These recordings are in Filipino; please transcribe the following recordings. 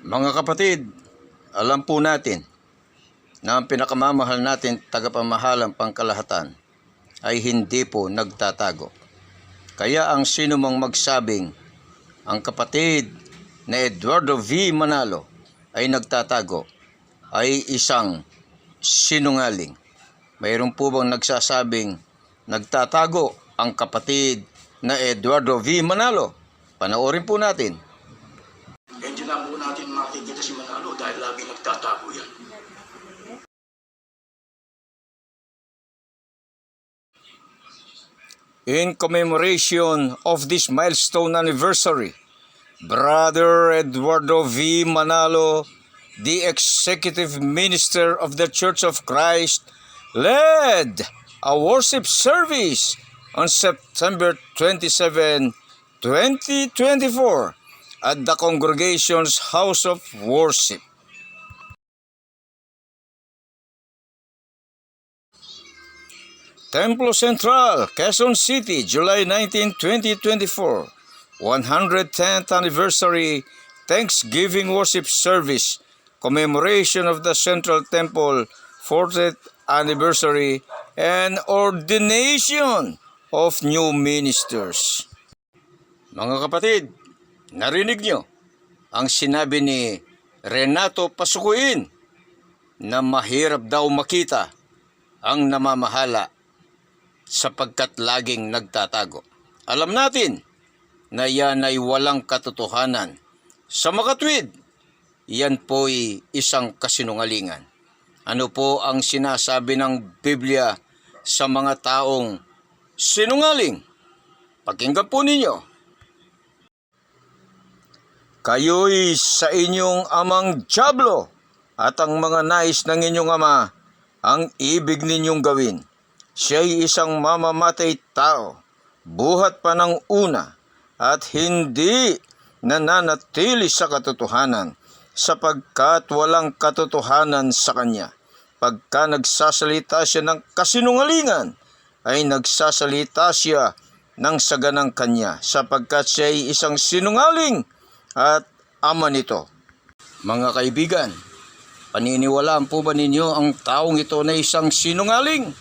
Mga kapatid, alam po natin na ang pinakamamahal natin tagapamahalang pangkalahatan ay hindi po nagtatago. Kaya ang sino mang magsabing ang kapatid na Eduardo V. Manalo ay nagtatago ay isang sinungaling. Mayroon po bang nagsasabing nagtatago ang kapatid na Eduardo V. Manalo? Panoorin po natin. Nagtatago yan. In commemoration of this milestone anniversary, Brother Eduardo V. Manalo, the Executive Minister of the Church of Christ, led a worship service on September 27, 2024 at the congregation's house of worship. Templo Central, Quezon City, July 19, 2024. 110th Anniversary Thanksgiving Worship Service, commemoration of the Central Temple 40th Anniversary, and ordination of new ministers. Mga kapatid, narinig nyo ang sinabi ni Renato Pasukuin na mahirap daw makita ang namamahala sapagkat laging nagtatago. Alam natin na yan ay walang katotohanan. Sa makatwid, yan po'y isang kasinungalingan. Ano po ang sinasabi ng Biblia sa mga taong sinungaling? Pakinggan po ninyo. Kayo'y sa inyong amang Diablo at ang mga nais ng inyong ama ang ibig ninyong gawin. Siya'y isang mamamatay tao, buhat pa ng una, at hindi nananatili sa katotohanan, sapagkat walang katotohanan sa kanya. Pagka nagsasalita siya ng kasinungalingan, ay nagsasalita siya ng saganang kanya, sapagkat siya'y isang sinungaling at ama nito. Mga kaibigan, paniniwalaan po ba ninyo ang taong ito na isang sinungaling?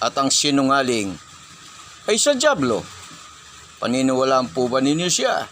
At ang sinungaling ay sa Diablo. Paniniwalaan po ba ninyo siya?